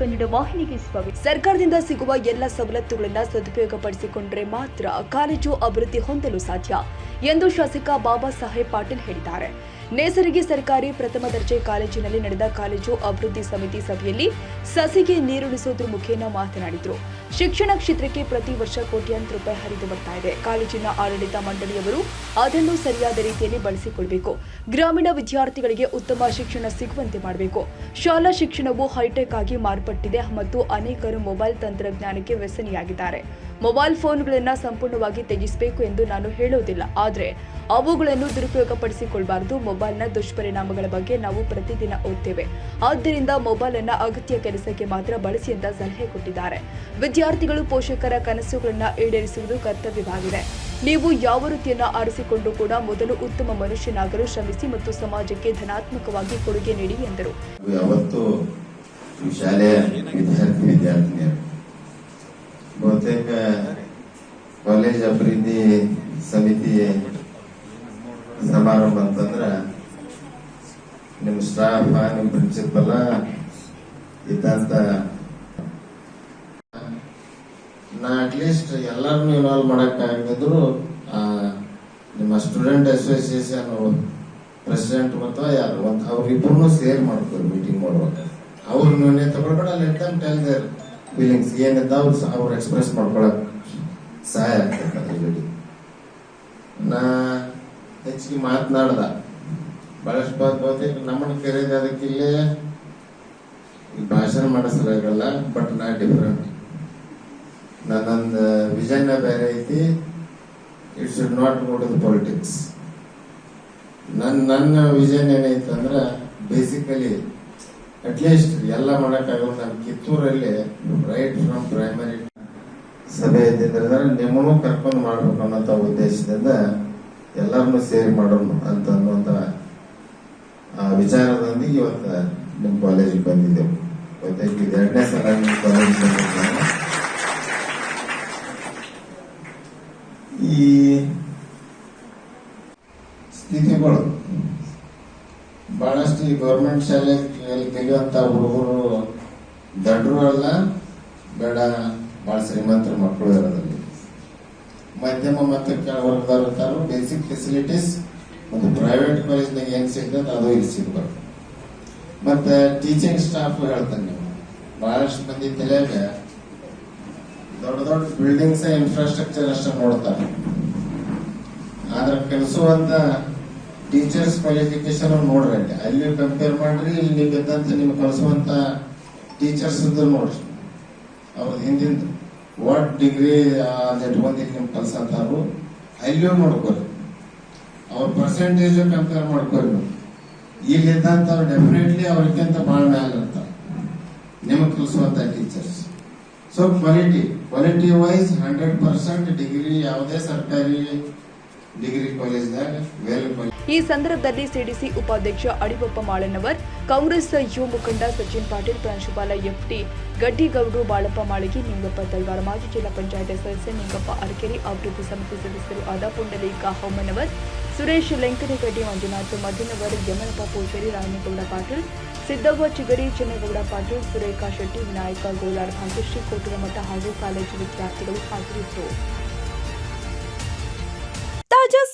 ಕನ್ನಡ ವಾಹಿನಿಗೆ ಸ್ವಾಗತ. ಸರ್ಕಾರದಿಂದ ಸಿಗುವ ಎಲ್ಲ ಸವಲತ್ತುಗಳನ್ನು ಸದುಪಯೋಗಪಡಿಸಿಕೊಂಡರೆ ಮಾತ್ರ ಕಾಲೇಜು ಅಭಿವೃದ್ಧಿ ಹೊಂದಲು ಸಾಧ್ಯ ಎಂದು ಶಾಸಕ ಬಾಬಾ ಸಾಹೇಬ್ ಪಾಟೀಲ್ ಹೇಳಿದ್ದಾರೆ. ನೇಸರಿಗೆ ಸರ್ಕಾರಿ ಪ್ರಥಮ ದರ್ಜೆ ಕಾಲೇಜಿನಲ್ಲಿ ನಡೆದ ಕಾಲೇಜು ಅಭಿವೃದ್ಧಿ ಸಮಿತಿ ಸಭೆಯಲ್ಲಿ ಸಸಿಗೆ ನೀರುಣಿಸೋದ್ರ ಮುಖೇನ ಮಾತನಾಡಿದರು. ಶಿಕ್ಷಣ ಕ್ಷೇತ್ರಕ್ಕೆ ಪ್ರತಿ ವರ್ಷ ಕೋಟ್ಯಾಂತರ ರೂಪಾಯಿ ಹರಿದು ಬರ್ತಾ ಇದೆ. ಕಾಲೇಜಿನ ಆಡಳಿತ ಮಂಡಳಿಯವರು ಅದನ್ನು ಸರಿಯಾದ ರೀತಿಯಲ್ಲಿ ಬಳಸಿಕೊಳ್ಬೇಕು. ಗ್ರಾಮೀಣ ವಿದ್ಯಾರ್ಥಿಗಳಿಗೆ ಉತ್ತಮ ಶಿಕ್ಷಣ ಸಿಗುವಂತೆ ಮಾಡಬೇಕು. ಶಾಲಾ ಶಿಕ್ಷಣವು ಹೈಟೆಕ್ ಆಗಿ ಮಾರ್ಪಟ್ಟಿದೆ ಮತ್ತು ಅನೇಕರು ಮೊಬೈಲ್ ತಂತ್ರಜ್ಞಾನಕ್ಕೆ ವ್ಯಸನಿಯಾಗಿದ್ದಾರೆ. ಮೊಬೈಲ್ ಫೋನ್ಗಳನ್ನು ಸಂಪೂರ್ಣವಾಗಿ ತ್ಯಜಿಸಬೇಕು ಎಂದು ನಾನು ಹೇಳುವುದಿಲ್ಲ ಆದರೆ ಅವುಗಳನ್ನು ದುರುಪಯೋಗಪಡಿಸಿಕೊಳ್ಳಬಾರದು ಮೊಬೈಲ್ನ ದುಷ್ಪರಿಣಾಮಗಳ ಬಗ್ಗೆ ನಾವು ಪ್ರತಿದಿನ ಓದ್ತೇವೆ. ಆದ್ದರಿಂದ ಮೊಬೈಲ್ ಅನ್ನು ಅಗತ್ಯ ಕೆಲಸಕ್ಕೆ ಮಾತ್ರ ಬಳಸಿ ಅಂತ ಸಲಹೆ ಕೊಟ್ಟಿದ್ದಾರೆ. ವಿದ್ಯಾರ್ಥಿಗಳು ಪೋಷಕರ ಕನಸುಗಳನ್ನು ಈಡೇರಿಸುವುದು ಕರ್ತವ್ಯವಾಗಿದೆ. ನೀವು ಯಾವ ರೀತಿಯನ್ನು ಆರಿಸಿಕೊಂಡು ಕೂಡ ಮೊದಲು ಉತ್ತಮ ಮನುಷ್ಯನಾಗಲು ಶ್ರಮಿಸಿ ಮತ್ತು ಸಮಾಜಕ್ಕೆ ಧನಾತ್ಮಕವಾಗಿ ಕೊಡುಗೆ ನೀಡಿ, ಎಂದರು. ಶಾಲೆಯ ವಿದ್ಯಾರ್ಥಿ, ವಿದ್ಯಾರ್ಥಿನಿಯರು. ಬಹುತೇಕ ಕಾಲೇಜ್ ಅಭಿವೃದ್ಧಿ ಸಮಿತಿ ಸಮಾರಂಭ ಅಂತಂದ್ರ ನಿಮ್ಮ ಸ್ಟಾಫ್ ನಿಮ್ ಪ್ರಿನ್ಸಿಪಲ್ ಇದ್ದಂತ ನಾ ಅಟ್ಲೀಸ್ಟ್ ಎಲ್ಲರನ್ನೂ ಇನ್ವಾಲ್ವ್ ಮಾಡಕ್ ಹೆಂಗಿದ್ರು ನಿಮ್ಮ ಸ್ಟೂಡೆಂಟ್ ಅಸೋಸಿಯೇಷನ್ ಪ್ರೆಸಿಡೆಂಟ್ ಮತ್ತು ಯಾರು, ಒಂದು ಅವ್ರಿಬ್ರು ಸೇರ್ ಮಾಡ್ತಾರೆ ಮೀಟಿಂಗ್ ಮಾಡುವಾಗ. ಅವ್ರ ನಿರ್ಣಯ ತಗೊಳ್ಬೇಡ let them tell their feelings ಏನಿದ್ದ ಅವ್ರು ಎಕ್ಸ್ಪ್ರೆಸ್ ಮಾಡ್ಕೊಳಕ್ ಸಹಾಯ ಆಗ್ತದೆ ಅದ್ರ ಜೊತೆ. ನಾ ಹೆಚ್ಚಿಗೆ ಮಾತನಾಡ್ದ. ಬಹಳಷ್ಟು ಬಹುತೇಕ ನಮ್ಮನ್ನು ಅದಕ್ಕೆ ಈ ಭಾಷಣ ಮಾಡಿಸ್ರಾಗಲ್ಲ ಬಟ್ ನಾ ಡಿಫ್ರೆಂಟ್ ನನ್ನೊಂದು ವಿಷನ್ ಬೇರೆ ಐತಿ. It should not go to the politics ನನ್ನ ನನ್ನ ವಿಷನ್ ಏನೈತೆ ಅಂದ್ರೆ ಬೇಸಿಕಲಿ ಅಟ್ಲೀಸ್ಟ್ ಎಲ್ಲ ಮಾಡೋಕ್ಕಾಗಲ್ಲ. ನಾನು ಕಿತ್ತೂರಲ್ಲಿ ರೈಟ್ ಫ್ರಮ್ ಪ್ರೈಮರಿ ಸಭೆ ಇದ್ದಿದ್ರೆ ನಿಮ್ಮನ್ನು ಕರ್ಕೊಂಡು ಮಾಡ್ಬೇಕು ಅನ್ನೋಂಥ ಉದ್ದೇಶದಿಂದ ಎಲ್ಲರನ್ನು ಸೇರಿ ಮಾಡೋಣ ಅಂತ ಅನ್ನುವಂಥ ವಿಚಾರದೊಂದಿಗೆ ಇವತ್ತು ನಿಮ್ಮ ಕಾಲೇಜಿಗೆ ಬಂದಿದ್ದೆವು. ಇದು ಎರಡನೇ ಸಲ ನಿಮ್ಮ ಕಾಲೇಜಿಗೆ ಬಂದಿದ್ದೇನೆ ಈ ಸ್ಥಿತಿಗಳು ಬಹಳಷ್ಟು ಈ ಗೌರ್ಮೆಂಟ್ ಶಾಲೆಯಲ್ಲಿ ತೆಗೆಯುವಂತ ಹುಡುಗರು ದಡ್ರು ಅಲ್ಲ, ಬೇಡ, ಬಹಳ ಶ್ರೀಮಂತರ ಮಕ್ಕಳು ಇರೋದ್ರಲ್ಲಿ. ಮಧ್ಯಮ ಮತ್ತು ಕೆಳವರ್ಗದವ್ರು ಇರ್ತಾರೋ ಬೇಸಿಕ್ ಫೆಸಿಲಿಟೀಸ್ ಒಂದು ಪ್ರೈವೇಟ್ ಕಾಲೇಜ್ನಾಗ ಏನ್ ಸಿಗ್ತದ ಅದು ಇಲ್ಲಿ ಸಿಗ್ಬಾರ್ದು ಮತ್ತೆ ಟೀಚಿಂಗ್ ಸ್ಟಾಫ್ ಹೇಳ್ತಾನೆ ನೀವು ಬಹಳಷ್ಟು ಮಂದಿ ತಲೆಯಾಗ ದೊಡ್ಡ ದೊಡ್ಡ ಬಿಲ್ಡಿಂಗ್ಸ್ ಇನ್ಫ್ರಾಸ್ಟ್ರಕ್ಚರ್ ಅಷ್ಟೇ ನೋಡ್ತಾರೆ. ಆದ್ರೆ ಕಲಿಸುವಂತ ಟೀಚರ್ಸ್ ಕ್ವಾಲಿಫಿಕೇಶನ್ ನೋಡ್ರಿ ಅಲ್ಲಿ. ಅಲ್ಲಿ ಕಂಪೇರ್ ಮಾಡ್ರಿ, ಇಲ್ಲಿ ನೀವು ಇದ್ದಂತ ನಿಮ್ಗೆ ಕಲಿಸುವಂತ ಟೀಚರ್ಸ್ ನೋಡ್ರಿ. ಅವ್ರ ಹಿಂದಿನ ವಾಟ್ ಡಿಗ್ರಿ ಇಟ್ಕೊಂಡಿ ನಿಮ್ ಕಲ್ಸಂತಾರು ಅಲ್ಲಿಯೂ ನೋಡ್ಕೊರಿ. ಅವ್ರ ಪರ್ಸೆಂಟೇಜ್ ಕಂಪೇರ್ ಮಾಡ್ಕೊರಿ ಇಲ್ಲಿ ಇದ್ದಂತ ಡೆಫಿನೆಟ್ಲಿ ಅವ್ರಿಗಿಂತ ಭಾಳ ಮ್ಯಾಲ ನಿಮ್ಗೆ ನಿಮಗೆ ಕಲಿಸುವಂತ teachers so quality quality wise hundred percent degree ಯಾವುದೇ ಸರ್ಕಾರಿ ಈ ಸಂದರ್ಭದಲ್ಲಿ ಸಿಡಿಸಿ ಉಪಾಧ್ಯಕ್ಷ ಅಡಿಬಪ್ಪ ಮಾಳನವರ್, ಕಾಂಗ್ರೆಸ್ ಯುವ ಮುಖಂಡ ಸಚಿನ್ ಪಾಟೀಲ್, ಪ್ರಾಂಶುಪಾಲ ಎಫ್ಟಿ ಗಡ್ಡಿಗೌಡರು ಬಾಳಪ್ಪ ಮಾಳಿಗೆ, ನಿಂಗಪ್ಪ ತಲ್ವಾರ, ಮಾಜಿ ಜಿಲ್ಲಾ ಪಂಚಾಯತ್ ಸದಸ್ಯ ನಿಂಗಪ್ಪ ಅರಕೆರೆ ಅಭಿವೃದ್ಧಿ ಸಮಿತಿ ಸದಸ್ಯರು ಆದ ಪುಂಡಲೀಕ ಹೊಮ್ಮನವರ್ ಸುರೇಶ್ ಲೆಂಕನಗಡ್ಡಿ ಮಂಜುನಾಥ್ ಮಧ್ಯನವರ್, ಯಮನಪ್ಪ ಪೂಜಾರಿ ರಾಮೇಗೌಡ ಪಾಟೀಲ್, ಸಿದ್ದವ್ವ ಚಿಗರಿ, ಚೆನ್ನಗೌಡ ಪಾಟೀಲ್, ಸುರೇಖಾ ಶೆಟ್ಟಿ, ವಿನಾಯಕ ಗೋಲಾರ್ ಭಾಗ್ಯಶ್ರೀ ಕೋಟುರಮಠ ಹಾಗೂ ಕಾಲೇಜು ವಿದ್ಯಾರ್ಥಿಗಳು ಹಾಜರಿದ್ದರು.